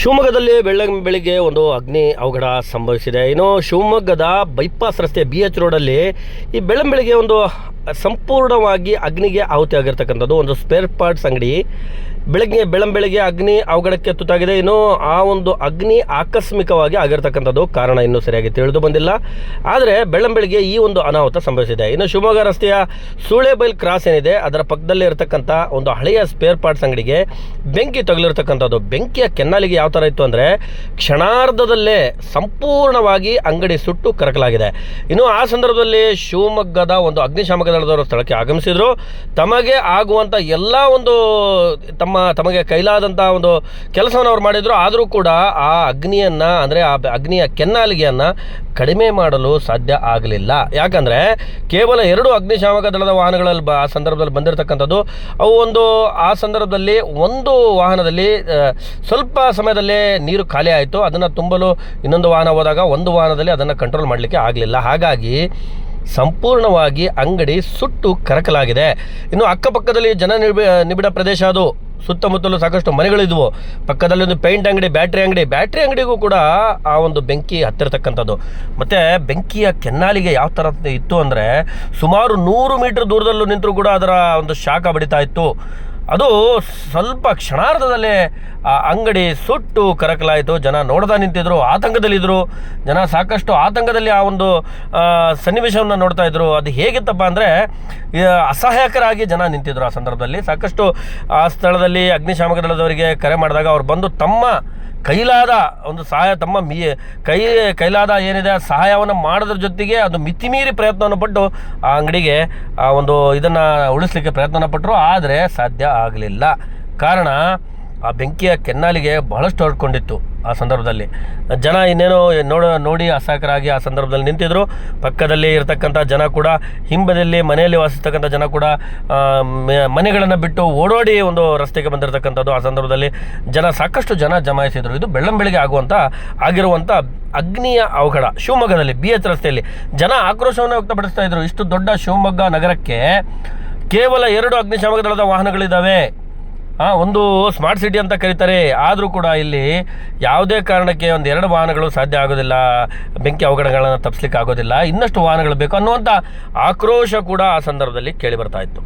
ಶಿವಮೊಗ್ಗದಲ್ಲಿ ಬೆಳ್ಳಗ್ ಬೆಳಿಗ್ಗೆ ಒಂದು ಅಗ್ನಿ ಅವಘಡ ಸಂಭವಿಸಿದೆ. ಇನ್ನು ಶಿವಮೊಗ್ಗದ ಬೈಪಾಸ್ ರಸ್ತೆ ಬಿ ಎಚ್ ರೋಡಲ್ಲಿ ಈ ಬೆಳ್ಳಂಬೆಳಿಗ್ಗೆ ಒಂದು ಸಂಪೂರ್ಣವಾಗಿ ಅಗ್ನಿಗೆ ಆಹುತಿ ಆಗಿರ್ತಕ್ಕಂಥದ್ದು. ಒಂದು ಸ್ಪೇರ್ ಪಾರ್ಟ್ಸ್ ಅಂಗಡಿ. ಬೆಳಗ್ಗೆ, ಬೆಳಂಬೆಳಗ್ಗೆ ಬೆಳಿಗ್ಗೆ ಅಗ್ನಿ ಅವಘಡಕ್ಕೆ ತುತ್ತಾಗಿದೆ ಇನ್ನು ಆ ಒಂದು ಅಗ್ನಿ ಆಕಸ್ಮಿಕವಾಗಿ ಆಗಿರ್ತಕ್ಕಂಥದ್ದು ಕಾರಣ ಇನ್ನೂ ಸರಿಯಾಗಿ ತಿಳಿದು ಬಂದಿಲ್ಲ. ಆದರೆ ಬೆಳಂಬೆಳಗ್ಗೆ ಬೆಳಿಗ್ಗೆ ಈ ಒಂದು ಅನಾಹುತ ಸಂಭವಿಸಿದೆ. ಇನ್ನು ಶಿವಮೊಗ್ಗ ರಸ್ತೆಯ ಸೂಳೆಬೈಲ್ ಕ್ರಾಸ್ ಏನಿದೆ, ಅದರ ಪಕ್ಕದಲ್ಲಿ ಇರತಕ್ಕಂಥ ಒಂದು ಹಳೆಯ ಸ್ಪೇರ್ ಪಾರ್ಟ್ಸ್ ಅಂಗಡಿಗೆ ಬೆಂಕಿ ತಗುಲಿರ್ತಕ್ಕಂಥದ್ದು. ಬೆಂಕಿಯ ಕೆನ್ನಾಲಿಗೆ ಯಾವ ಥರ ಇತ್ತು ಅಂದರೆ, ಕ್ಷಣಾರ್ಧದಲ್ಲೇ ಸಂಪೂರ್ಣವಾಗಿ ಅಂಗಡಿ ಸುಟ್ಟು ಕರಕಲಾಗಿದೆ. ಇನ್ನು ಆ ಸಂದರ್ಭದಲ್ಲಿ ಶಿವಮೊಗ್ಗದ ಒಂದು ಅಗ್ನಿಶಾಮಕ ದಳದವರು ಸ್ಥಳಕ್ಕೆ ಆಗಮಿಸಿದ್ರು. ತಮಗೆ ಆಗುವಂಥ ಎಲ್ಲ ಒಂದು ತಮ್ಮ ತಮಗೆ ಕೈಲಾದಂಥ ಒಂದು ಕೆಲಸವನ್ನು ಅವ್ರು ಮಾಡಿದ್ರು. ಆದರೂ ಕೂಡ ಆ ಅಗ್ನಿಯನ್ನು ಅಂದರೆ ಆ ಅಗ್ನಿಯ ಕೆನ್ನಾಲಿಗೆಯನ್ನು ಕಡಿಮೆ ಮಾಡಲು ಸಾಧ್ಯ ಆಗಲಿಲ್ಲ. ಯಾಕಂದರೆ ಕೇವಲ ಎರಡು ಅಗ್ನಿಶಾಮಕ ದಳದ ವಾಹನಗಳಲ್ಲಿ ಬ ಆ ಸಂದರ್ಭದಲ್ಲಿ ಬಂದಿರತಕ್ಕಂಥದ್ದು. ಅವು ಒಂದು ಆ ಸಂದರ್ಭದಲ್ಲಿ ಒಂದು ವಾಹನದಲ್ಲಿ ಸ್ವಲ್ಪ ಸಮಯದಲ್ಲೇ ನೀರು ಖಾಲಿ ಆಯಿತು. ಅದನ್ನು ತುಂಬಲು ಇನ್ನೊಂದು ವಾಹನ ಹೋದಾಗ ಒಂದು ವಾಹನದಲ್ಲಿ ಅದನ್ನು ಕಂಟ್ರೋಲ್ ಮಾಡಲಿಕ್ಕೆ ಆಗಲಿಲ್ಲ. ಹಾಗಾಗಿ ಸಂಪೂರ್ಣವಾಗಿ ಅಂಗಡಿ ಸುಟ್ಟು ಕರಕಲಾಗಿದೆ. ಇನ್ನು ಅಕ್ಕಪಕ್ಕದಲ್ಲಿ ಜನ ನಿಬಿ, ನಿಬಿಡ ಪ್ರದೇಶ ಅದು. ಸುತ್ತಮುತ್ತಲು ಸಾಕಷ್ಟು ಮನೆಗಳಿದ್ವು. ಪಕ್ಕದಲ್ಲಿ ಒಂದು ಪೇಂಟ್ ಅಂಗಡಿ, ಬ್ಯಾಟ್ರಿ ಅಂಗಡಿ. ಬ್ಯಾಟ್ರಿ ಅಂಗಡಿಗೂ ಕೂಡ ಆ ಒಂದು ಬೆಂಕಿ ಹತ್ತಿರತಕ್ಕಂಥದ್ದು. ಮತ್ತು ಬೆಂಕಿಯ ಕೆನ್ನಾಲಿಗೆ ಯಾವ ಥರ ಇತ್ತು ಅಂದರೆ ಸುಮಾರು ನೂರು ಮೀಟರ್ ದೂರದಲ್ಲೂ ನಿಂತರೂ ಕೂಡ ಅದರ ಒಂದು ಶಾಖ ಬಡಿತಾ ಇತ್ತು. ಅದು ಸ್ವಲ್ಪ ಕ್ಷಣಾರ್ಧದಲ್ಲೇ ಆ ಅಂಗಡಿ ಸುಟ್ಟು ಕರಕಲಾಯಿತು. ಜನ ನೋಡ್ತಾ ನಿಂತಿದ್ರು ಆತಂಕದಲ್ಲಿದ್ದರು ಜನ ಸಾಕಷ್ಟು ಆತಂಕದಲ್ಲಿ ಆ ಒಂದು ಸನ್ನಿವೇಶವನ್ನು ನೋಡ್ತಾ ಇದ್ರು. ಅದು ಹೇಗಿತ್ತಪ್ಪ ಅಂದರೆ ಅಸಹಾಯಕರಾಗಿ ಜನ ನಿಂತಿದ್ರು ಆ ಸಂದರ್ಭದಲ್ಲಿ. ಸಾಕಷ್ಟು ಆ ಸ್ಥಳದಲ್ಲಿ ಅಗ್ನಿಶಾಮಕ ದಳದವರಿಗೆ ಕರೆ ಮಾಡಿದಾಗ ಅವ್ರು ಬಂದು ತಮ್ಮ ಕೈಲಾದ ಒಂದು ಸಹಾಯ, ತಮ್ಮ ಮೀ, ಕೈ, ಕೈಲಾದ ಏನಿದೆ, ಆ ಸಹಾಯವನ್ನು ಮಾಡೋದ್ರ ಜೊತೆಗೆ ಅದು ಮಿತಿಮೀರಿ ಪ್ರಯತ್ನವನ್ನು ಪಟ್ಟು ಆ ಅಂಗಡಿಗೆ ಆ ಒಂದು ಇದನ್ನು ಉಳಿಸ್ಲಿಕ್ಕೆ ಪ್ರಯತ್ನ ಪಟ್ಟರು ಆದರೆ ಸಾಧ್ಯ ಆಗಲಿಲ್ಲ. ಕಾರಣ, ಆ ಬೆಂಕಿಯ ಕೆನ್ನಾಲಿಗೆ ಬಹಳಷ್ಟು ಹರಡ್ಕೊಂಡಿತ್ತು ಆ ಸಂದರ್ಭದಲ್ಲಿ. ಜನ ಇನ್ನೇನೋ ನೋಡ, ನೋಡಿ ಅಸಹಕರಾಗಿ ಆ ಸಂದರ್ಭದಲ್ಲಿ ನಿಂತಿದ್ದರು ಪಕ್ಕದಲ್ಲಿ ಇರತಕ್ಕಂಥ ಜನ ಕೂಡ, ಹಿಂಬದಿಯಲ್ಲಿ ಮನೆಯಲ್ಲಿ ವಾಸಿಸ್ತಕ್ಕಂಥ ಜನ ಕೂಡ ಮನೆಗಳನ್ನು ಬಿಟ್ಟು ಓಡೋಡಿ ಒಂದು ರಸ್ತೆಗೆ ಬಂದಿರತಕ್ಕಂಥದ್ದು ಆ ಸಂದರ್ಭದಲ್ಲಿ ಜನ ಸಾಕಷ್ಟು ಜನ ಜಮಾಯಿಸಿದರು. ಇದು ಬೆಳ್ಳಂಬೆಳಿಗ್ಗೆ ಆಗುವಂಥ ಆಗಿರುವಂಥ ಅಗ್ನಿಯ ಅವಘಡ. ಶಿವಮೊಗ್ಗದಲ್ಲಿ, ಬಿ ಎಚ್ ರಸ್ತೆಯಲ್ಲಿ ಜನ ಆಕ್ರೋಶವನ್ನು ವ್ಯಕ್ತಪಡಿಸ್ತಾ ಇದ್ದರು ಇಷ್ಟು ದೊಡ್ಡ ಶಿವಮೊಗ್ಗ ನಗರಕ್ಕೆ ಕೇವಲ ಎರಡು ಅಗ್ನಿಶಾಮಕ ದಳದ ವಾಹನಗಳಿದ್ದಾವೆ. ಹಾಂ ಒಂದು ಸ್ಮಾರ್ಟ್ ಸಿಟಿ ಅಂತ ಕರೀತಾರೆ. ಆದರೂ ಕೂಡ ಇಲ್ಲಿ ಯಾವುದೇ ಕಾರಣಕ್ಕೆ ಒಂದು ಎರಡು ವಾಹನಗಳು ಸಾಧ್ಯ ಆಗೋದಿಲ್ಲ, ಬೆಂಕಿ ಅವಘಡಗಳನ್ನು ತಪ್ಪಿಸ್ಲಿಕ್ಕೆ ಆಗೋದಿಲ್ಲ ಇನ್ನಷ್ಟು ವಾಹನಗಳು ಬೇಕು ಅನ್ನುವಂಥ ಆಕ್ರೋಶ ಕೂಡ ಆ ಸಂದರ್ಭದಲ್ಲಿ ಕೇಳಿ ಬರ್ತಾ ಇತ್ತು.